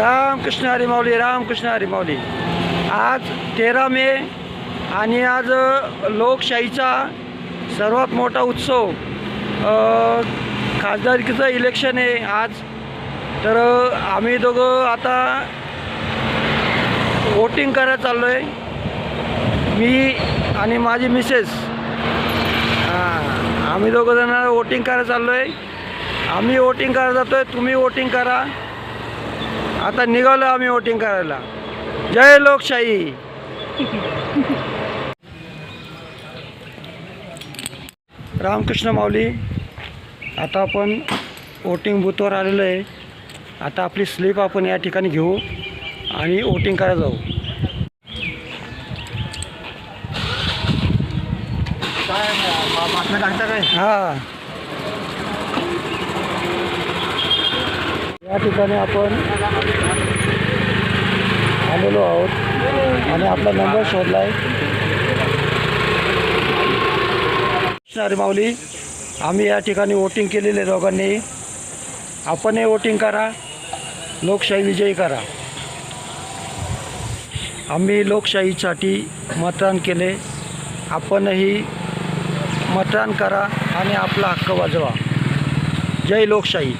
रामकृष्ण हरी माऊली रामकृष्ण हरी माऊली. आज तेरा मे आणि आज लोकशाहीचा सर्वात मोठा उत्सव खासदारकीचं इलेक्शन आहे आज. तर आम्ही दोघं आता वोटिंग करायला चाललो आहे मी आणि माझी मिसेस हां आम्ही दोघं जण वोटिंग करायला चाललो आहे आम्ही वोटिंग करायला जातो आहे तुम्ही वोटिंग करा. आता निघालो आम्ही वोटिंग करायला जय लोकशाही रामकृष्ण माऊली आता आपण वोटिंग बूथवर आलेलो आहे आता आपली स्लीप आपण या ठिकाणी घेऊ आणि वोटिंग करायला जाऊ बातम्या काय हां या ठिकाणी आपण आलेलो आहोत आणि आपला नंबर शोधला आहे अरे माऊली आम्ही या ठिकाणी वोटिंग केलेले दोघांनी. आपणही वोटिंग करा लोकशाही विजयी करा. आम्ही लोकशाहीसाठी मतदान केले. आपणही मतदान करा आणि आपला हक्क वाजवा. जय लोकशाही.